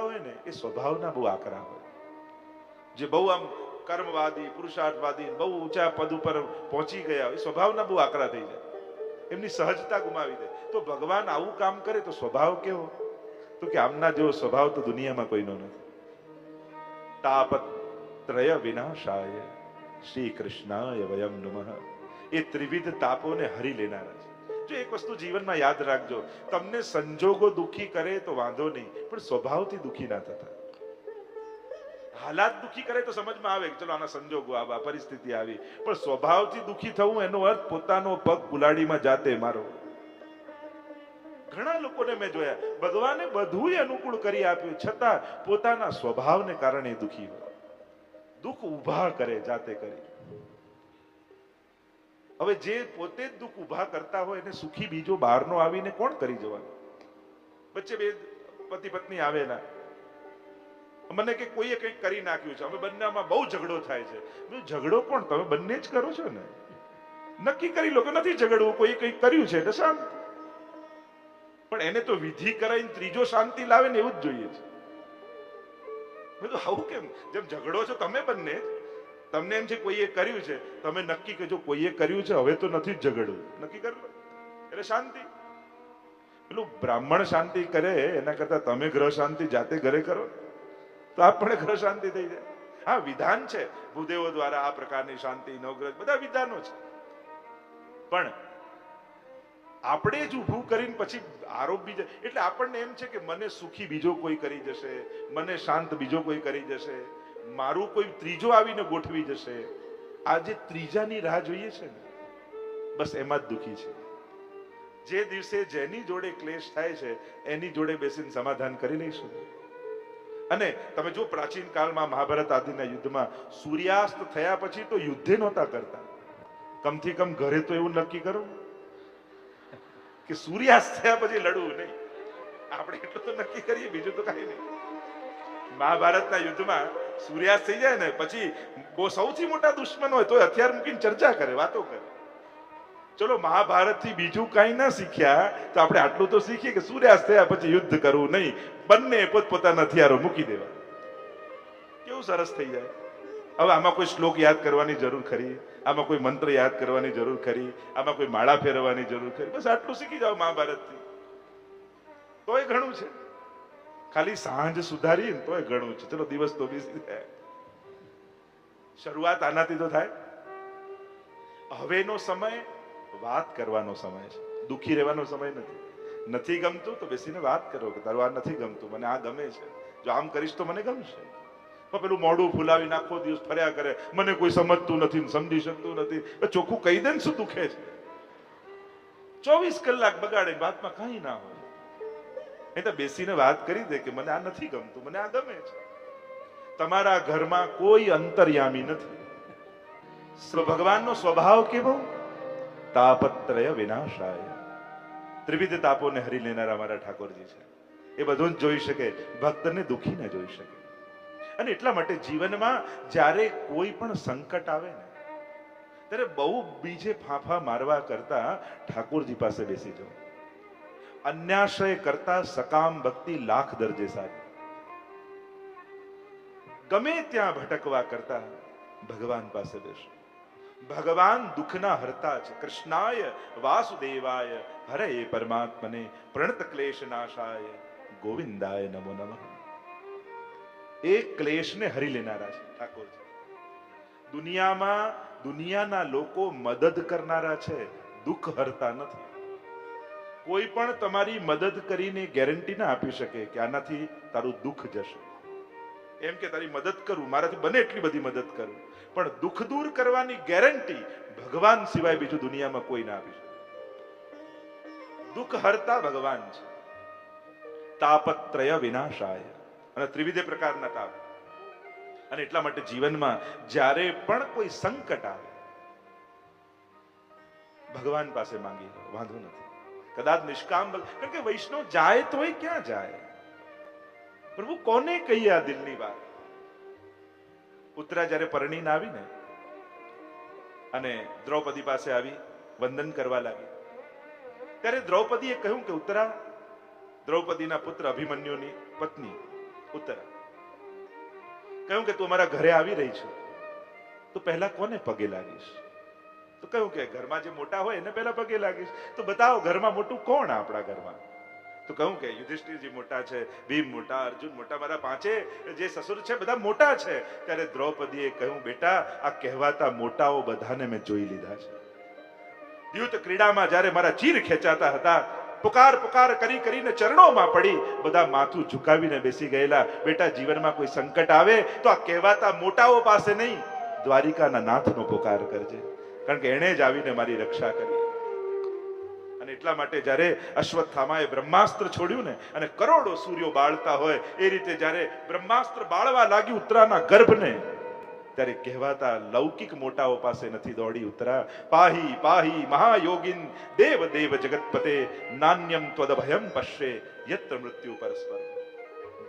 હોતા હોય ને, એ સ્વભાવના બહુ આકરા હોય. જે બહુ આમ કર્મવાદી, પુરુષાર્થવાદી બહુ ઊંચા પદ ઉપર પહોંચી ગયા હોય સ્વભાવના બહુ આકરા થઈ જાય. એમની સહજતા ગુમાવી દે. તો ભગવાન આવું કામ કરે તો સ્વભાવ કેવો? તો કે આમના જેવો સ્વભાવ તો દુનિયામાં કોઈનો નથી. તાપત્રય વિનાશાય. શ્રી કૃષ્ણાય વયમ નમઃ. એ ત્રિવિધ તાપોને હરી લેનારા જો એક વસ્તુ જીવનમાં યાદ રાખજો. તમને સંજોગો દુખી કરે તો વાંધો નહીં, પણ સ્વભાવથી દુખી ના થતા. હાલાત દુખી કરે તો સમજમાં આવે ચલો આના સંજોગો આવા પરિસ્થિતિ આવી. પણ સ્વભાવથી દુખી થવું એનો અર્થ પોતાનો પગ કુલાડીમાં જાતે મારો. ઘણા લોકોને મેં જોયા, ભગવાને બધું અનુકૂળ કરી આપ્યું, છતાં પોતાના સ્વભાવને કારણે દુખી હોય. દુઃખ ઊભા કરે જાતે કરી. હવે જે પોતે જ દુઃખ ઊભા કરતા હોય એને સુખી બીજો બહારનો આવીને કોણ કરી જવાનું? વચ્ચે બે પતિ પત્ની આવેલા. મને કે કોઈએ કંઈક કરી નાખ્યું છે. અમે બંનેમાં બહુ ઝઘડો થાય છે. ઝઘડો કોણ? તમે બંને જ કરો છો ને. નક્કી કરી લો કે નથી ઝઘડવું કોઈ કંઈક કર્યું છે એટલે શાંત. પણ એને તો વિધિ કરાવીને ત્રીજો શાંતિ લાવે ને એવું જ જોઈએ છે. આવું કેમ? જેમ ઝઘડો છો તમે બંને તમને એમ છે કોઈએ કર્યું છે? તમે નક્કી કરજો, કોઈએ કર્યું છે? હવે તો નથી જ ઝઘડવું. નક્કી કરી એટલે શાંતિ. પેલું બ્રાહ્મણ શાંતિ કરે, એના કરતા તમે ગ્રહ શાંતિ જાતે ઘરે કરો. તો આપણે ગ્રહ શાંતિ થઈ જાય. હા, વિધાન છે. ભૂદેવો દ્વારા આ પ્રકારની શાંતિ, નવગ્રહ, બધા વિધાનો છે. પણ આપણે જ ઊભું કરીને પછી આરોપ બીજા એટલે આપણને એમ છે કે મને સુખી બીજો કોઈ કરી જશે, મને શાંત બીજો કોઈ કરી જશે. મારું કોઈ ત્રીજો આવીને ગોઠવી જશે. આ જે ત્રીજાની રાહ જોઈએ છે ને? બસ એમાં જ દુખી છે. જે દિવસે જેની જોડે ક્લેશ થાય છે, એની જોડે બેસીને સમાધાન કરી લઈશું. અને તમે જો પ્રાચીન કાળમાં મહાભારત આદિના યુદ્ધમાં સૂર્યાસ્ત થયા પછી તો યુદ્ધે નહોતા કરતા. કમથી કમ ઘરે તો એવું નક્કી કરો. કે સૂર્યાસ્ત થયા પછી લડવું નહીં. આપણે એટલું તો નક્કી કરીએ, બીજું તો કાંઈ નહીં. મહાભારતના યુદ્ધમાં સૂર્યાસ્ત થઈ જાય ને, પછી સૌથી મોટા દુશ્મન હોય તો હથિયાર મૂકીને ચર્ચા કરે, વાતો કરે. ચલો મહાભારતથી બીજું કઈ ના શીખ્યા, તો આપણે આટલું તો શીખીએ કે સૂર્યાસ્ત થયા પછી યુદ્ધ કરવું નહીં, બંને પોતપોતાના હથિયારો મૂકી દેવા. કેવું સરસ થઈ જાય. હવે આમાં કોઈ શ્લોક યાદ કરવાની જરૂર ખરી? આમાં કોઈ મંત્ર યાદ કરવાની જરૂર ખરી? આમાં કોઈ માળા ફેરવવાની જરૂર ખરી? બસ આટલું શીખી જાઓ મહાભારતથી. તોય ઘણું છે. ખાલી સાંજ સુધારી ને તોય ઘણું છે. ચલો દિવસ તો બીસી થાય શરૂઆત આનાથી તો થાય. હવેનો સમય વાત કરવાનો સમય છે. દુખી રહેવાનો સમય નથી. નથી ગમતું તો બેસીને વાત કરો કે તારું આ નથી ગમતું, મને આ ગમે છે. જો આમ કરીશ તો મને ગમશે. પણ પેલું મોઢું ફૂલાવીને આખો દિવસ ફર્યા કરે. મને કોઈ સમજતું નથી સમજી શકતું નથી. ચોખ્ખું કહી દે ને શું દુખે છે. ચોવીસ કલાક બગાડે વાતમાં કઈ ના હોય. એ તો બેસીને વાત કરી દે કે મને આ નથી ગમતું, મને આ ગમે છે. તમારા ઘરમાં કોઈ અંતર્યામી નથી. ભગવાનનો સ્વભાવ કેવો? તાપત્રય વિનાશાય. ત્રિવિધ તાપોને હરી લેનારા અમારા ઠાકોરજી છે. એ બધું જ જોઈ શકે, ભક્તને દુખી ન જોઈ શકે. અને એટલા માટે જીવનમાં જ્યારે કોઈ પણ સંકટ આવે ને, ત્યારે બહુ બીજે ફાંફા મારવા કરતા ઠાકોરજી પાસે બેસી જાઓ. અન્યાશ્રય કરતા સકામ ભક્તિ લાખ દરજે સારી. ગમે ત્યાં ભટકવા કરતા ભગવાન પાસે બેસો. ભગવાન દુઃખના હરતા છે. કૃષ્ણાય વાસુદેવાય હરે પરમાત્મને પ્રણત ક્લેશ નાશાય. ગોવિંદાય નમો નમ. એ ક્લેશને હરી લેનારા છે ઠાકોરજી. દુનિયામાં દુનિયાના લોકો મદદ કરનારા છે, દુઃખ હરતા નથી. કોઈ પણ તમારી મદદ કરીને ગેરંટી ના આપી શકે કે આનાથી તારું દુઃખ જશે. એમ કે તારી મદદ કરું, મારાથી બને એટલી બધી મદદ કરું. પણ દુઃખ દૂર કરવાની ગેરંટી ભગવાન સિવાય બીજું દુનિયામાં કોઈ ના આપી દુઃખ હરતા ભગવાન છે. તાપત્રય વિનાશાય. અને ત્રિવિધ પ્રકારના તાપ. અને એટલા માટે જીવનમાં જ્યારે પણ કોઈ સંકટ આવે, ભગવાન પાસે માંગી લો, વાંધો નથી. કદાચ નિષ્કામ બલ કારણ કે વૈષ્ણવ જાય તો એ ક્યાં જાય? પ્રભુ કોને કહીએ આ દિલની વાત? ઉત્તરા જ્યારે પરણીને આવી ને, અને દ્રૌપદી પાસે આવી, વંદન કરવા લાગી. ત્યારે દ્રૌપદીએ કહ્યું કે, ઉત્તરા, દ્રૌપદીના પુત્ર અભિમન્યુની પત્ની, ઉત્તરા. કહ્યું કે, તું અમારા ઘરે આવી રહી છે. તો પહેલા કોને પગે લાગીશ? તો કહ્યું કે ઘરમાં જે મોટા હોય એને પહેલા પગે લાગીશ. તો બતાવો ઘરમાં મોટું કોણ આપણા ઘરમાં? તો કહું કે યુધિષ્ઠિરજી મોટા છે, ભીમ મોટા, અર્જુન મોટા, મારા પાંચે જે સસુર છે બધા મોટા છે. ત્યારે દ્રૌપદીએ કહ્યું, બેટા, આ કહેવાતા મોટાઓ બધાને મેં જોઈ લીધા છે. યુદ્ધ ક્રીડામાં જ્યારે મારા ચીર ખેંચાતા હતા, પુકાર પુકાર કરી કરીને ચરણોમાં પડી, બધા માથું ઝુકાવીને બેસી ગયેલા. બેટા, જીવનમાં કોઈ સંકટ આવે તો આ કહેવાતા મોટાઓ પાસે નહીં. દ્વારિકાના નાથનો પુકાર કરજે. કારણ કે એણે જ આવીને મારી રક્ષા કરી. અને એટલા માટે જ્યારે અશ્વત્થામાએ બ્રહ્માસ્ત્ર છોડ્યું ને, અને કરોડો સૂર્યો બાળતા હોય, એ રીતે જ્યારે બ્રહ્માસ્ત્ર બાળવા લાગ્યું ઉત્તરાના ગર્ભને, ત્યારે કહેવાતા લૌકિક મોટાઓ પાસે નથી દોડી ઉતરા. પાહી પાહી, મહાયોગિન, દેવ દેવ જગતપતે નાન્યમ ત્વદભયમ પશ્યે, યત્ર મૃત્યુ પરસ્પર.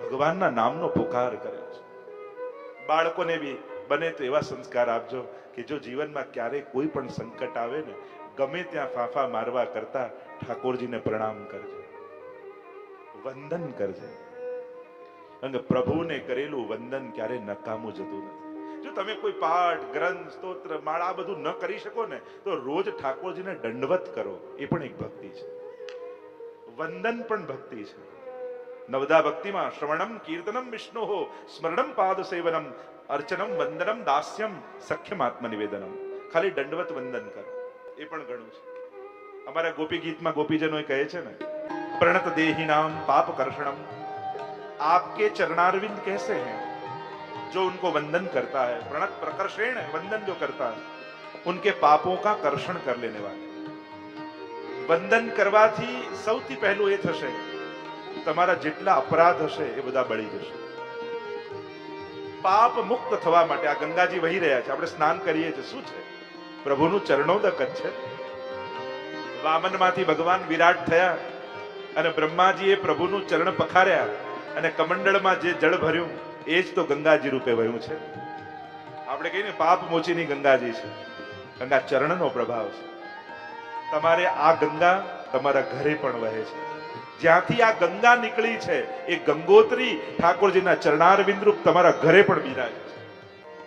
ભગવાનના નામનો પુકાર કરે છે. બાળકોને બી બને તો એવા સંસ્કાર આપજો કે જો જીવનમાં ક્યારેય કોઈ પણ સંકટ આવે ને, ગમે ત્યાં ફાંફા મારવા કરતા ઠાકોરજીને પ્રણામ કરજો. વંદન કરજે. કે પ્રભુને કરેલું વંદન ક્યારે નકામું જતું નથી. જો તમે કોઈ પાઠ, ગ્રંથ, સ્તોત્ર, માળા બધું ન કરી શકો ને, તો રોજ ઠાકોરજીને દંડવત કરો. એ પણ એક ભક્તિ છે. વંદન પણ ભક્તિ છે. નવદા ભક્તિમાં શ્રવણમ કીર્તનમ વિષ્ણુ, સ્મરણમ પાદ સેવનમ અર્ચનમ વંદનમ દાસ્યમ સખ્યમ આત્મનિવેદનમ ખાલી દંડવત વંદન કરો એ પણ ઘણું છે અમારા ગોપી ગીતમાં ગોપીજનો એ કહે છે ને प्रणत देही नाम पाप कर्षणम आपके चरणारविंद कैसे हैं जो उनको वंदन करता है प्रणत प्रकर्षण वंदन जो करता है उनके पापों का कर्षण कर लेने वाले વંદન કરવાથી સૌથી પહેલું એ થશે તમારા જેટલા અપરાધ હશે એ બધા બળી જશે પાપ મુક્ત થવા માટે આ ગંગાજી વહી રહ્યા છે. આપણે સ્નાન કરીએ છીએ. શું છે? પ્રભુનું ચરણોદક જ છે. વામનમાંથી ભગવાન વિરાટ થયા અને બ્રહ્માજીએ પ્રભુનું ચરણ પખાર્યા અને કમંડળમાં જે જળ ભર્યું, એ જ તો ગંગાજી રૂપે વહ્યું છે. આપણે કહીએ ને, પાપ મોચીની ગંગાજી છે. ગંગા ચરણનો પ્રભાવ છે. તમારે આ ગંગા તમારા ઘરે પણ વહે છે. જ્યાંથી આ ગંગા નીકળી છે, એ ગંગોત્રી ઠાકોરજીના ચરણારવિંદ રૂપ તમારા ઘરે પણ બિરાજ છે.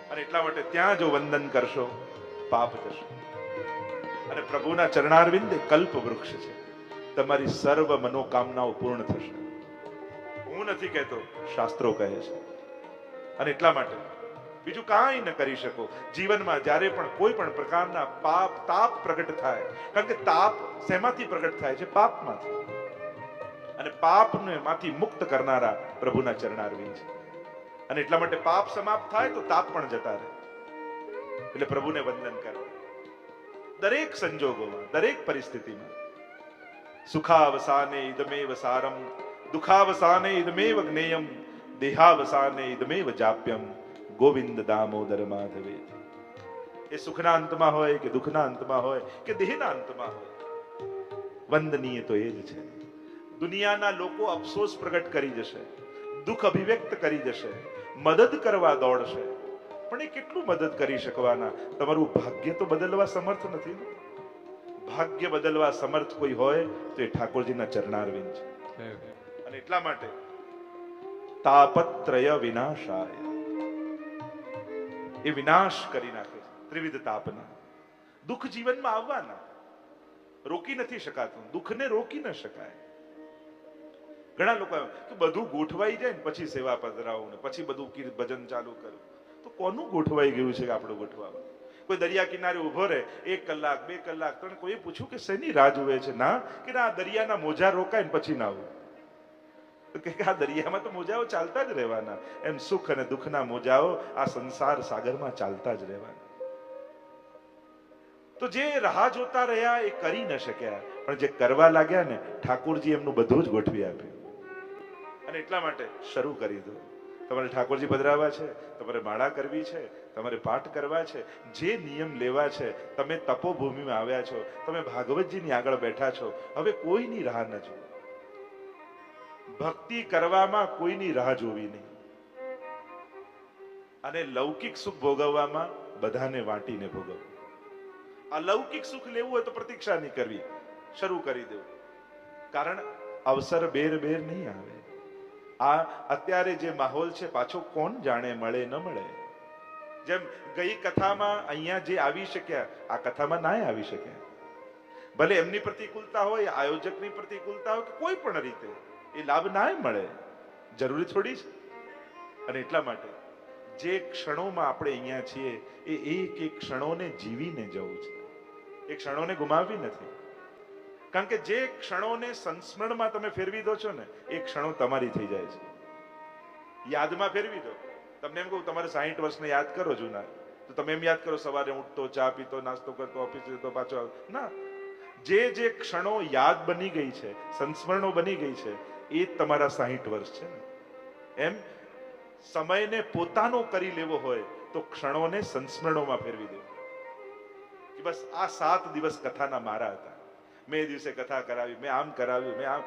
અને એટલા માટે ત્યાં જો વંદન કરશો, પાપ જશો અને પ્રભુના ચરણારવિંદ એ કલ્પ વૃક્ષ છે. તમારી સર્વ મનોકામનાઓ પૂર્ણ થશે. હું નથી કહેતો, શાસ્ત્રો કહે છે. અને એટલા માટે બીજું કાંઈ ન કરી શકો. જીવનમાં જ્યારે પણ કોઈ પણ પ્રકારના પાપ, તાપ પ્રગટ થાય, કારણ કે તાપ શેમાંથી પ્રગટ થાય છે? પાપમાંથી. અને પાપને માંથી મુક્ત કરનારા પ્રભુના ચરણારવિંદ છે. અને એટલા માટે પાપ સમાપ્ત થાય તો તાપ પણ જતા રહે. એટલે પ્રભુને વંદન કરો. દરેક સંજોગોમાં, દરેક પરિસ્થિતિમાં, સુખાવસાને ઇદમેવ સારમ, દુખાવસાને ઇદમેવ જ્ઞેયમ, દેહાવસાને ઇદમેવ જાપ્યમ, ગોવિંદ દામોદર માધવે. એ સુખના અંતમાં હોય કે દુઃખના અંતમાં હોય કે દેહના અંતમાં હોય, વંદનીય તો એ જ છે. દુનિયાના લોકો અફસોસ પ્રગટ કરી જશે, દુઃખ અભિવ્યક્ત કરી જશે, મદદ કરવા દોડશે. પણ એ કેટલું મદદ કરી શકવાના? તમારું ભાગ્ય તો બદલવા સમર્થ નથી ભાગ્ય બદલવા સમર્થ કોઈ હોય તો એ ઠાકોરજીના ચરણારવિંદ છે. અને એટલા માટે તાપત્રય વિનાશાય. એ વિનાશ કરી નાખે છે, ત્રિવિધ તાપના. દુઃખ જીવનમાં આવવાના. રોકી નથી શકાતું. દુઃખને રોકી ન શકાય. ઘણા લોકો કે બધું ગોઠવાઈ જાય ને પછી સેવા પધરાવું ને પછી બધું કીર્ત ભજન ચાલુ કરું. તો કોનું ગોઠવાઈ ગયું છે કે આપણું ગોઠવામાં કોઈ દરિયા કિનારે ઊભો રહે, એક કલાક, બે કલાક, ત્રણ, કોઈ પૂછ્યું કે શેની રાહ જોવે છે? ના, કે ના દરિયાના મોજા રોકાય ને પછી ના આવું. કે આ દરિયામાં તો મોજાઓ ચાલતા જ રહેવાના. એમ સુખ અને દુઃખના મોજાઓ આ સંસાર સાગરમાં ચાલતા જ રહેવાના. તો જે રાહ જોતા રહ્યા એ કરી ન શક્યા. પણ જે કરવા લાગ્યા ને, ઠાકોરજી એમનું બધું જ ગોઠવી આપ્યું. અને એટલા માટે શરૂ કરી દો. તમારે ઠાકોરજી પધરાવા છે, તમારે માળા કરવી છે, તમારે પાઠ કરવા છે, જે નિયમ લેવા છે, તમે તપોભૂમિમાં આવ્યા છો, તમે ભાગવતજીની આગળ બેઠા છો, હવે કોઈની રાહ ન જુઓ. ભક્તિ કરવામાં કોઈની રાહ જોવી નહીં. અને લૌકિક સુખ ભોગવવામાં બધાને વાંટીને ભોગવવું અલૌકિક સુખ લેવું હોય તો પ્રતીક્ષા નહીં કરવી, શરૂ કરી દેવું. કારણ અવસર બેર બેર નહીં આવે. આ અત્યારે જે માહોલ છે, પાછો કોણ જાણે મળે ન મળે? જેમ ગઈ કથામાં અહીંયા જે આવી શક્યા, આ કથામાં ના આવી શક્યા. ભલે એમની પ્રતિકૂળતા હોય, આયોજકની પ્રતિકૂળતા હોય, કે કોઈ પણ રીતે, એ લાભ ના મળે. જરૂરી થોડી છે. અને એટલા માટે, જે ક્ષણોમાં આપણે અહીંયા છીએ, એ એક એક ક્ષણોને જીવીને જવું છે. એ ક્ષણોને ગુમાવવી નથી. કારણ કે જે ક્ષણોને સંસ્મરણમાં તમે ફેરવી દો છો ને, એ ક્ષણો તમારી થઈ જાય છે. યાદમાં ફેરવી દો. તમને એમ કહું, તમારે સાહીઠ વર્ષને યાદ કરો જૂના. તો તમે એમ યાદ કરો, સવારે ઉઠતો, ચા પીતો, નાસ્તો કરતો, ઓફિસ જતો, પાછો ના. જે જે ક્ષણો યાદ બની ગઈ છે, સંસ્મરણો બની ગઈ છે, એ તમારા સાહીઠ વર્ષ છે ને. એમ? સમયને પોતાનો કરી લેવો હોય, તો ક્ષણોને સંસ્મરણોમાં ફેરવી દો. કે બસ આ સાત દિવસ કથાના મારા હતા. મેં એ દિવસે કથા કરાવી, મેં આમ કરાવ્યું, મેં આમ.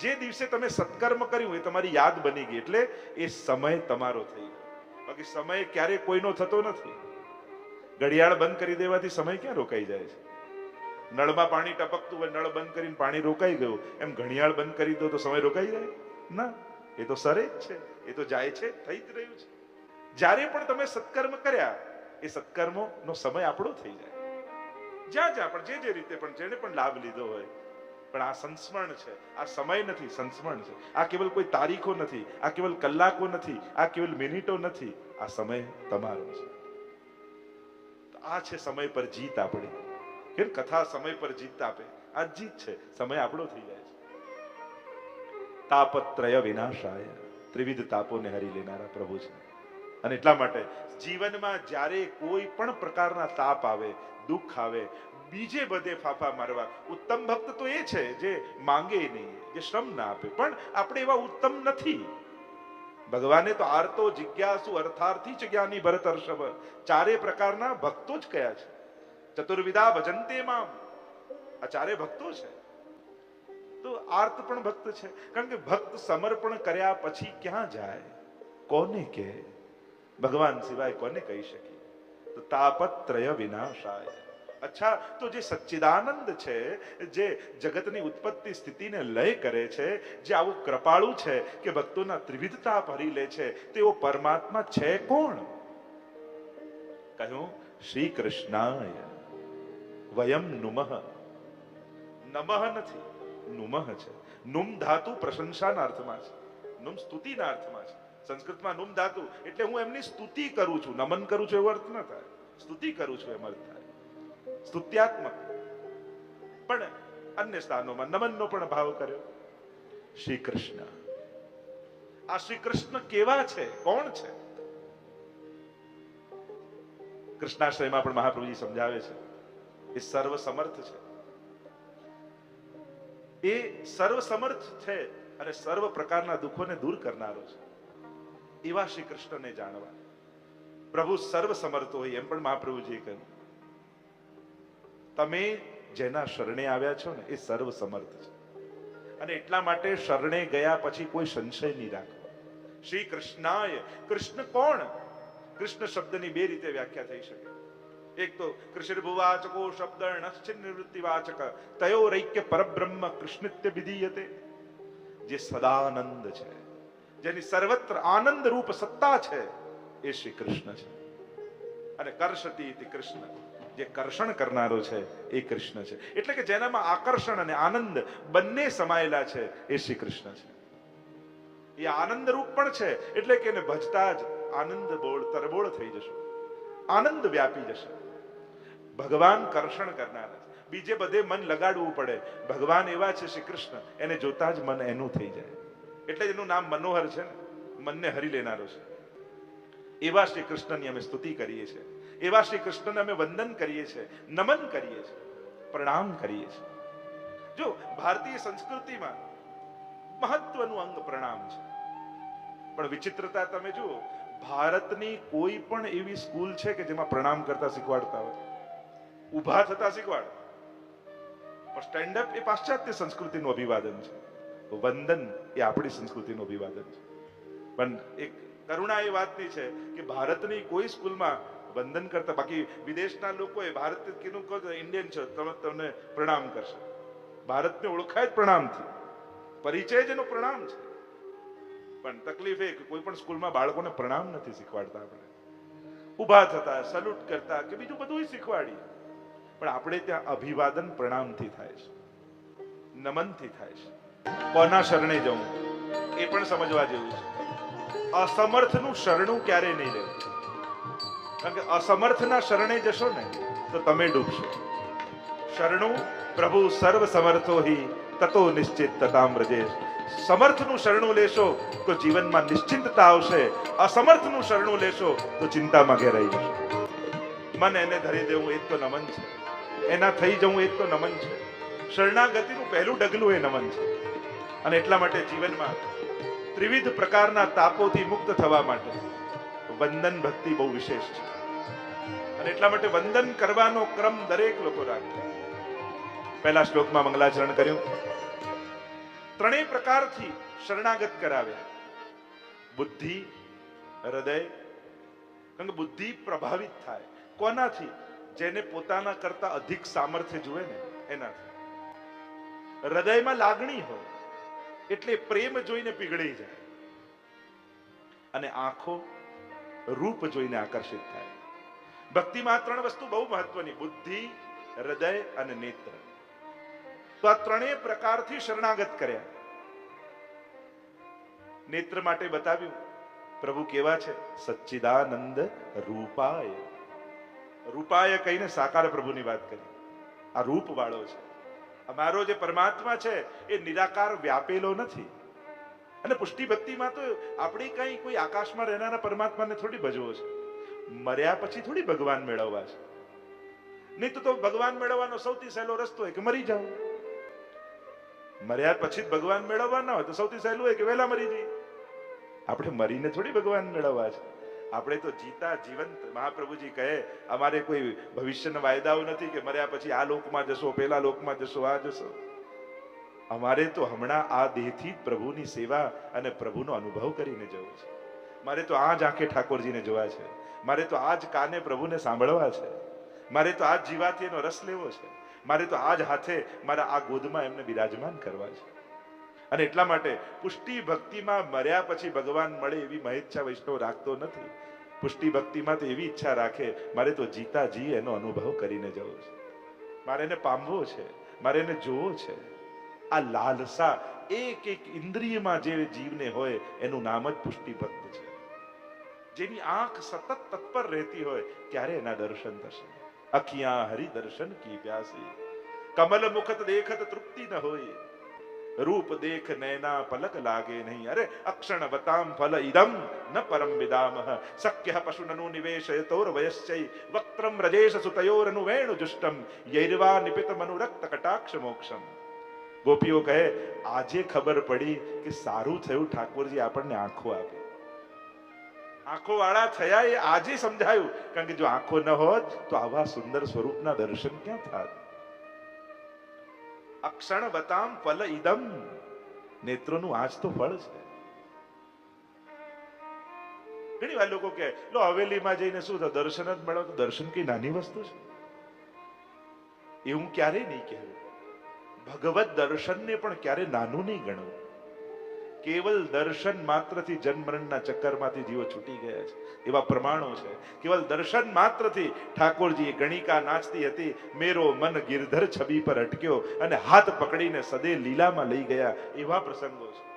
જે દિવસે તમે સત્કર્મ કર્યું એ તમારી યાદ બની ગઈ, એટલે એ સમય તમારો થઈ ગયો. બાકી સમય ક્યારે કોઈનો થતો નથી. ઘડિયાળ બંધ કરી દેવાથી સમય ક્યાં રોકાઈ જાય છે? નળમાં પાણી ટપકતું હોય, નળ બંધ કરીને પાણી રોકાઈ ગયું, એમ ઘડિયાળ બંધ કરી દો તો સમય રોકાઈ જાય? ના, એ તો સરે જ છે, એ તો જાય છે, થઈ જ રહ્યું છે. જ્યારે પણ તમે સત્કર્મ કર્યા, એ સત્કર્મોનો સમય આપણો થઈ જાય. જ્યાં જ્યાં, પણ જે જે રીતે પણ જેને પણ લાભ લીધો હોય, પણ આ સંસ્મરણ છે, આ સમય નથી, સંસ્મરણ છે. આ કેવલ કોઈ તારીખો નથી, આ કેવલ કલાકો નથી, આ કેવલ મિનિટો નથી, આ સમય તમારો છે. આ છે સમય પર જીત આપણી. કે કથા સમય પર જીત આપે. આ જીત છે. સમય આપણો થઈ જાય છે. તાપત્રય વિનાશાય. ત્રિવિધ તાપોને હરી લેનારા પ્રભુ છે. અને એટલા માટે જીવનમાં જ્યારે કોઈ પણ પ્રકારના તાપ આવે, દુઃખ આવે, બીજે બધે ફાફા મારવા, ઉત્તમ ભક્ત તો એ છે જે માંગે નહીં, જે શ્રમ ના આપે. પણ આપણે એવા ઉત્તમ નથી. ભગવાને તો આર્તો, જિજ્ઞાસુ, અર્થાર્થી જ જ્ઞાની ભરત હર્ષવ ચારે પ્રકારના ભક્તો જ કયા છે. ચતુર્વિધા ભજંતે મામ. આ ચારે ભક્તો છે. તો આર્ત પણ ભક્ત છે. કારણ કે ભક્ત સમર્પણ કર્યા પછી ક્યાં જાય? કોને કહે? ભગવાન સિવાય કોને કહી શકીએ? તો તાપત્રય વિનાશાય. અચ્છા, તો જે સચ્ચિદાનંદ છે, જે જગતની ઉત્પત્તિ સ્થિતિને લય કરે છે, જે આવું કૃપાળુ છે કે ભક્તોના ત્રિવિધતા ભરી લે છે, તેઓ પરમાત્મા છે કોણ? કહ્યું શ્રી કૃષ્ણાય વયમ નુમઃ. નમઃ નથી, નુમઃ છે. નુમ ધાતુ પ્રશંસાના અર્થમાં છે. નુમ સ્તુતિના અર્થમાં છે. સંસ્કૃતમાં નુમ ધાતુ એટલે હું એમની સ્તુતિ કરું છું. નમન કરું છું એવો અર્થ ન થાય. સ્તુતિ કરું છું એમ અર્થ થાય. સ્તુત્યાત્મક. પણ અન્ય સ્થાનોમાં નમનનો પણ ભાવ કર્યો. શ્રી કૃષ્ણ આ શ્રી કૃષ્ણ કેવા છે? કોણ છે? કૃષ્ણાશ્રયમાં પણ મહાપ્રભુજી સમજાવે છે. એ સર્વ સમર્થ છે. એ સર્વ સમર્થ છે અને સર્વ પ્રકારના દુઃખોને દૂર કરનારો છે. એવા શ્રી કૃષ્ણને જાણવા. પ્રભુ સર્વ સમર્થ હોય એમ પણ મહાપ્રભુજીએ કહ્યું. તમે જેના શરણે આવ્યા છો ને, એ સર્વ સમર્થ છે. અને એટલા માટે શરણે ગયા પછી કોઈ સંશય નહીં રાખો. શ્રી કૃષ્ણાય, કૃષ્ણ કોણ? કૃષ્ણ શબ્દની બે રીતે વ્યાખ્યા થઈ શકે. એક તો કૃષ્ણ ભુવાચકો શબ્દ નશ્ચિન નિવૃત્તિવાચક તયો રૈક્ય પરબ્રહ્મ કૃષ્ણિત્ય વિધીયતે. જે સદાનંદ છે. જેની સર્વત્ર આનંદ રૂપ સત્તા છે, એ શ્રી કૃષ્ણ છે. અને કર્ષતી કૃષ્ણ. જે કર્ષણ કરનારો છે, એ કૃષ્ણ છે. એટલે કે જેનામાં આકર્ષણ અને આનંદ બંને સમાયેલા છે, એ શ્રી કૃષ્ણ છે. એ આનંદ રૂપ પણ છે, એટલે કે એને ભજતા જ આનંદ બોળ, તરબોળ થઈ જશે. આનંદ વ્યાપી જશે. ભગવાન કર્ષણ કરનારા છે. બીજે બધે મન લગાડવું પડે. ભગવાન એવા છે શ્રી કૃષ્ણ, એને જોતા જ મન એનું થઈ જાય. એટલે એનું નામ મનોહર છે ને. મનને હરી લેનારો છે. એવા શ્રી કૃષ્ણની અમે સ્તુતિ કરીએ છીએ. એવા શ્રી કૃષ્ણને અમે વંદન કરીએ છીએ, નમન કરીએ છીએ, પ્રણામ કરીએ છીએ. જો ભારતીય સંસ્કૃતિમાં મહત્વનું અંગ પ્રણામ છે. પણ વિચિત્રતા તમે જુઓ, ભારતની કોઈ પણ એવી સ્કૂલ છે કે જેમાં પ્રણામ કરતા શીખવાડતા હોય. ઊભા થતા શીખવાડ. પણ સ્ટેન્ડ અપ એ પાશ્ચાત્ય સંસ્કૃતિનું અભિવાદન છે. વંદન એ આપણી સંસ્કૃતિનું અભિવાદન છે. પણ એક કરુણા એ વાતની છે કે ભારતની કોઈ સ્કૂલમાં વંદન કરતા, બાકી વિદેશના લોકોએ ભારત કીધું કહો ઇન્ડિયન છો, તમે તમને પ્રણામ કરશે. ભારતને ઓળખાય જ પ્રણામથી. પરિચય જ એનો પ્રણામ છે. પણ તકલીફ એ કે કોઈ પણ સ્કૂલમાં બાળકોને પ્રણામ નથી શીખવાડતા આપણે. ઊભા થતા સલ્યુટ કરતા કે બીજું બધું શીખવાડીએ. પણ આપણે ત્યાં અભિવાદન પ્રણામથી થાય છે. નમનથી થાય છે. કોના શરણે જવું એ પણ સમજવા જેવું છે. અસમર્થનું શરણું ક્યારે નહીં લેવું? કારણ કે અસમર્થના શરણે જશો ને, તો તમે ડૂબશો. શરણું પ્રભુ સર્વ સમર્થો હિ, તતો નિશ્ચિત તતામ વ્રજેશ સમર્થનું શરણું લેશો તો જીવનમાં નિશ્ચિંતતા આવશે. અસમર્થનું શરણું લેશો તો ચિંતામાં ઘેરાઈ જશો. મન એને ધરી દેવું, એ તો નમન છે. એના થઈ જવું, એ તો નમન છે. શરણાગતિનું પહેલું ડગલું એ નમન છે. અને એટલા માટે જીવનમાં ત્રિવિધ પ્રકારના તાપોથી મુક્ત થવા માટે વંદન ભક્તિ બહુ વિશેષ છે. અને એટલા માટે વંદન કરવાનો ક્રમ દરેક લોકો રાખે. પહેલા શ્લોકમાં મંગલાચરણ કર્યું. ત્રણેય પ્રકારથી શરણાગત કરાવ્યા. બુદ્ધિ, હૃદય, કારણ કે બુદ્ધિ પ્રભાવિત થાય. કોનાથી? જેને પોતાના કરતા અધિક સામર્થ્ય જુએ ને, એનાથી. હૃદયમાં લાગણી હોય. એટલે પ્રેમ જોઈને પીગળી જાય. અને આંખો રૂપ જોઈને આકર્ષિત થાય. ભક્તિમાં ત્રણ વસ્તુ બહુ મહત્વની, બુદ્ધિ, હૃદય અને નેત્ર. તો આ ત્રણેય પ્રકારથી શરણાગત કર્યા. નેત્ર માટે બતાવ્યું, પ્રભુ કેવા છે? સચ્ચિદાનંદ રૂપાય. રૂપાય કહીને સાકાર પ્રભુની વાત કરી. આ રૂપ વાળો છે. અમારો જે પરમાત્મા છે, એ નિરાકાર વ્યાપેલો નથી. અને પુષ્ટિ ભક્તિમાં તો આપણે કઈ કોઈ આકાશમાં રહેનારા પરમાત્માને થોડી ભજવો છે. મર્યા પછી થોડી ભગવાન મેળવવા છે. નહીં તો ભગવાન મેળવવાનો સૌથી સહેલો રસ્તો હોય કે મરી જાઓ. મર્યા પછી જ ભગવાન મેળવવા ના હોય તો સૌથી સહેલું હોય કે વહેલા મરી જઈએ. આપણે મરીને થોડી ભગવાન મેળવવા છે. આપણે તો જીતા જીવંત મહાપ્રભુજી કહે, અમારે કોઈ ભવિષ્યના વાયદાઓ નથી કે મર્યા પછી આ લોકમાં જશો, પેલા લોકમાં જશો, આ જશો. અમારે તો હમણાં આ દેહથી પ્રભુની સેવા અને પ્રભુનો અનુભવ કરીને જવું છે. મારે તો આ જ આંખે ઠાકોરજીને જોવા છે. મારે તો આ જ કાને પ્રભુને સાંભળવા છે. મારે તો આ જ જીવાથી એનો રસ લેવો છે. મારે તો આ જ હાથે મારા આ ગોદમાં એમને બિરાજમાન કરવા છે. અને એટલા માટે પુષ્ટિ ભક્તિમાં મર્યા પછી ભગવાન મળે એવી મહેચ્છા વૈષ્ણવ રાખતો નથી. પુષ્ટિ ભક્તિમાં તો એવી ઈચ્છા રાખે, મારે તો જીતા જી એનો અનુભવ કરીને જવો છે. મારે એને પામવો છે, મારે એને જોવો છે. આ લાલસા એક એક ઇન્દ્રિયમાં જે જીવને હોય, એનું નામ જ પુષ્ટિ ભક્ત છે. જેની આંખ સતત તત્પર રહેતી હોય, ત્યારે એના દર્શન થશે. અખિયા હરિ દર્શન કી પ્યાસી. કમલ મુખત દેખત તૃપ્તિ ન હોય. રૂપ દેખ નૈના પલક લાગે નહીં અરે અક્ષણ વતામ ફલ ઇદમ ન પરમ વિદામહ શક્ય પશુનનુ નિવેશયતોર વયશ્ચૈ વક્ત્રમ રજેશ સુતયોરનુ વેણુ જુષ્ટમ યૈર્વા નિપિત મનુરક્ત કટાક્ષ મોક્ષમ ગોપીઓ કહે આજે ખબર પડી કે સારું થયું ઠાકોરજી આપણને આંખો આપી આંખો વાળા થયા એ આજે સમજાયું કારણ કે જો આંખો ન હોત તો આવા સુંદર સ્વરૂપના દર્શન ક્યાં થાત અક્ષણ વતામ ફલ ઇદમ. નેત્રોનું આજ તો ફળ છે. ઘણી વાર લોકો કે લો, હવેલીમાં જઈને શું થાય? દર્શન જ મળે તો દર્શન કઈ નાની વસ્તુ છે? એવું ક્યારેય નહીં કહેવું ભગવત દર્શનને પણ ક્યારે નાનું નહીં ગણવું. કેવલ દર્શન માત્રથી જન્મરણના ચક્કરમાંથી જીવો છૂટી ગયા છે. એવા પ્રમાણો છે. કેવલ દર્શન માત્રથી ઠાકોરજી ગણિકા નાચતી હતી. મેરો મન ગિરધર છબી પર અટક્યો અને હાથ પકડીને સદે લીલામાં લઈ ગયા એવા પ્રસંગો છે.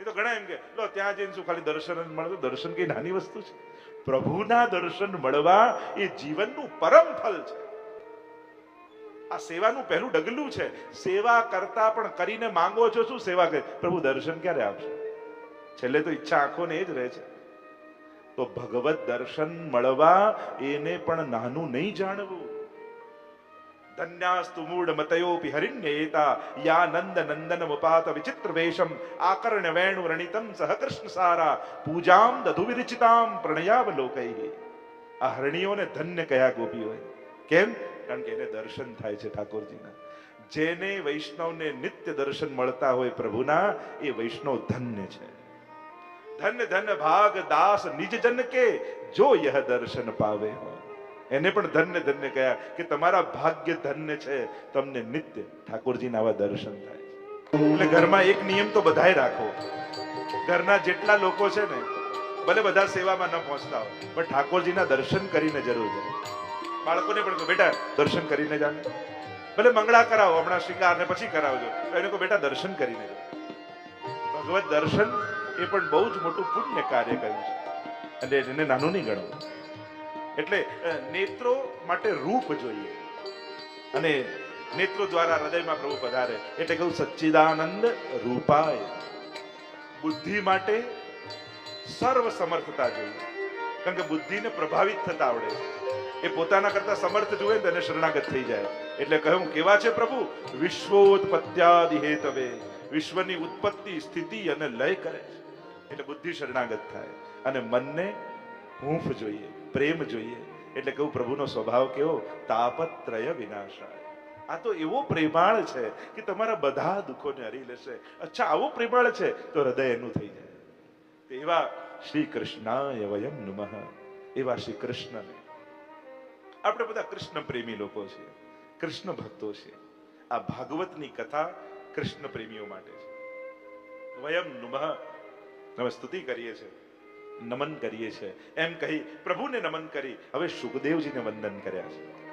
એ તો ઘણા એમ કે, લો, ત્યાં જઈને શું ખાલી દર્શન જ મળે તો દર્શન કઈ નાની વસ્તુ છે? પ્રભુના દર્શન મળવા એ જીવનનું પરમ ફલ છે. આ સેવાનું પહેલું ડગલું છે. સેવા કરતા પણ કરીને માંગો છો શું સેવા કરે? પ્રભુ દર્શન ક્યારે આપશે? છેલ્લે તો ઈચ્છા આંખોને એ જ રહે છે. તો ભગવત દર્શન મળવા એને પણ નાનું નહીં જાણવું. ધન્યાસ્તુ મૂળ મતયોપી હરિણ્યેતા, યા નંદ નંદન મુપાત વિચિત્ર વેશમ, આકર્ણ વેણુ રણિતમ સહ કૃષ્ણ સારા, પૂજામ દધુ વિરચિતામ પ્રણયાવલોકૈ. આ હરણીઓને ધન્ય કયા ગોપીઓએ કેમ? કારણ કે એને દર્શન થાય છે ઠાકોરજીના. જેને વૈષ્ણવને નિત્ય દર્શન મળતા હોય પ્રભુના, એ વૈષ્ણવ ધન્ય છે. ધન ધન ભાગ દાસ નિજ જન કે જો યહ દર્શન પાવે એને પણ ધન્ય ધન્ય કહ્યા કે તમારા ભાગ્ય ધન્ય છે, તમને નિત્ય ઠાકોરજીના આવા દર્શન થાય એટલે ઘરમાં એક નિયમ તો બધાય રાખો ઘરના જેટલા લોકો છે ને, ભલે બધા સેવામાં ન પહોંચતા હોય, પણ ઠાકોરજીના દર્શન કરીને જરૂર જાય. બાળકોને પણ કહો, બેટા દર્શન કરીને જાને. ભલે મંગળા કરાવો હમણાં શૃંગાર ને પછી કરાવજો એને કહો બેટા દર્શન કરીને જાઓ. ભગવત દર્શન એ પણ બહુ જ મોટું પુણ્ય કાર્ય કર્યું છે. અને એને નાનું નહીં ગણવું. એટલે નેત્રો માટે રૂપ જોઈએ. અને નેત્રો દ્વારા હૃદયમાં પ્રભુ પધારે એટલે કહું સચ્ચિદાનંદ રૂપાય. બુદ્ધિ માટે સર્વ સમર્થતા જોઈએ. કારણ કે બુદ્ધિને પ્રભાવિત થતા આવડે છે. એ પોતાના કરતા સમર્થ જુએ તેને શરણાગત થઈ જાય. એટલે કહ્યું કેવા છે પ્રભુ? વિશ્વોત્પત્યાદિ હેતવે. વિશ્વની ઉત્પત્તિ, સ્થિતિ અને લય કરે છે. એટલે બુદ્ધિ શરણાગત થાય. અને મનને હૂંફ જોઈએ, પ્રેમ જોઈએ. એટલે કહું, પ્રભુનો સ્વભાવ કેવો? તાપત્રય વિનાશાય. આ તો એવો પ્રેમાળ છે કે તમારા બધા દુઃખોને હરી લેશે. અચ્છા, આવો પ્રેમાળ છે તો હૃદય એનું થઈ જાય. એવા શ્રી કૃષ્ણાય વયમ નમઃ. એવા શ્રી કૃષ્ણને આપણે બધા કૃષ્ણ પ્રેમી લોકો છીએ કૃષ્ણ ભક્તો છે. આ ભાગવતની કથા કૃષ્ણ પ્રેમીઓ માટે છે. વયમ નુમઃ. અમે સ્તુતિ કરીએ છીએ નમન કરીએ છીએ એમ કહી પ્રભુને નમન કરી. હવે સુખદેવજીને વંદન કર્યા છે.